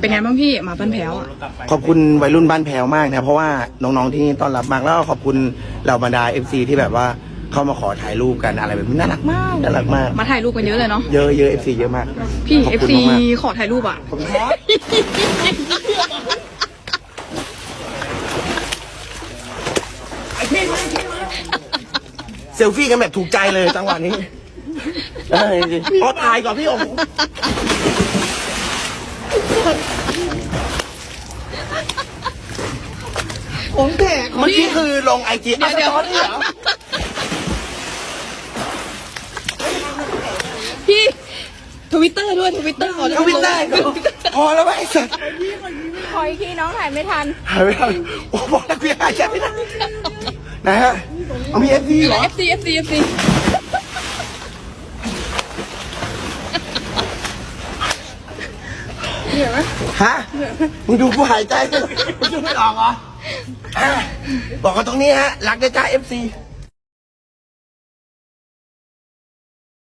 เป็นไงบ้างพี่หมาบ้านแพ้วอะขอบคุณวัยรุ่นบ้านแพรวมากนะเพราะว่าน้องๆที่นี่ต้อนรับมากแล้วก็ขอบคุณเหล่าบรรดาเอฟซีที่แบบว่าเข้ามาขอถ่ายรูปกันอะไรแบบนี้น่ารักมากน่ารักมากมาถ่ายรูปกันเยอะเลยเนาะเยอะเยอะเอฟซีเยอะมาก พี่ขอบเอฟคุณซีมากขอถ่ายรูปอะ ๆขอบคุณครับเซลฟี่กันแบบถูกใจเลยจังหวะนี้เออจริงๆอ๋อถ่ายก่อนพี่โอ้โห ผมแตกเมื่อกี้คือลงไอจีเดี๋ยวเดี๋ยวนี่เหรอพี่ทวิตเตอร์ด้วยทวิตเตอร์ขอทวิตได้ก็พอแล้วไหมไอ้สัตว์ขออีกทีน้องถ่ายไม่ทันหายไปแล้วโอ้บอกแล้วพี่หายใจไม่ได้นะฮะเอามีเอฟซีเหรอเอฟซีเอฟซีเอฟซีฮะมึงดูกูหายใจมึงดูไม่ออกเหรอ อะบอกกันตรงนี้ฮะ รักนะจ๊ะเอฟซี